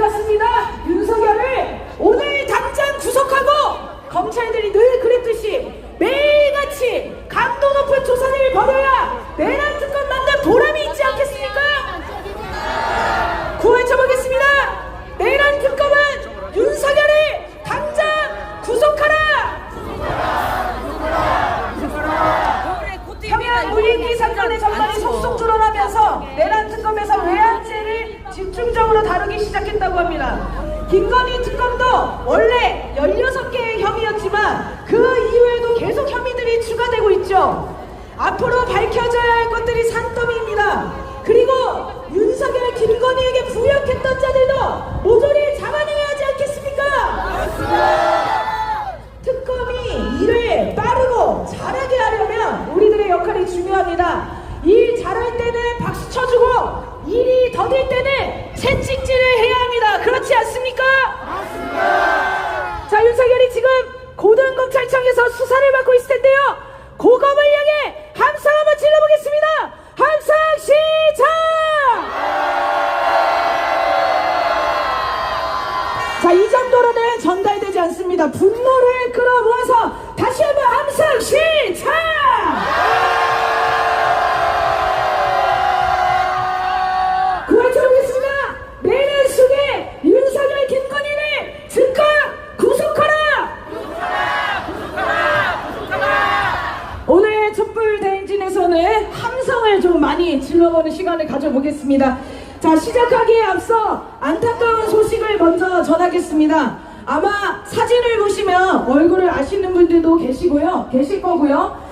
같습니다. 윤석열을 오늘 당장 구속하고 검찰들이 늘 그랬듯이 매일같이 강도 높은 조사를 벌여야 내란 특검 만든 보람이 있지 않겠습니까? 구해쳐보겠습니다. 내란 특검은 윤석열을 당장 구속하라. 평양 무인기 사건의 전말 시작했다고 합니다. 김건희 특검도 원래 16개의 혐의였지만 그 이후에도 계속 혐의들이 추가되고 있죠. 앞으로 밝혀져야 할 것들이 산더미입니다. 그리고 윤석열 김건희에게 부역했던 자들도 모조리 잡아내야 하지 않겠습니까? 특검이 일을 빠르고 잘하게 하려면 우리들의 역할이 중요합니다. 일 잘할 때는 박수 쳐주고 일이 더딜 때는 윤석열이 지금 고등검찰청에서 수사를 받고 있을 텐데요. 고검을 향해 함성 한번 질러보겠습니다. 함성 시작! 자, 이 정도로는 전달되지 않습니다. 분노를 끌어모아서 다시 한번 함성 시작! 구해쳐보겠습니다. 내년 속에 윤석열 김건희를 즉각 구속하라! 오늘 촛불 대행진에서는 함성을 좀 많이 질러보는 시간을 가져보겠습니다. 자, 시작하기에 앞서 안타까운 소식을 먼저 전하겠습니다. 아마 사진을 보시면 얼굴을 아시는 분들도 계시고요. 계실 거고요.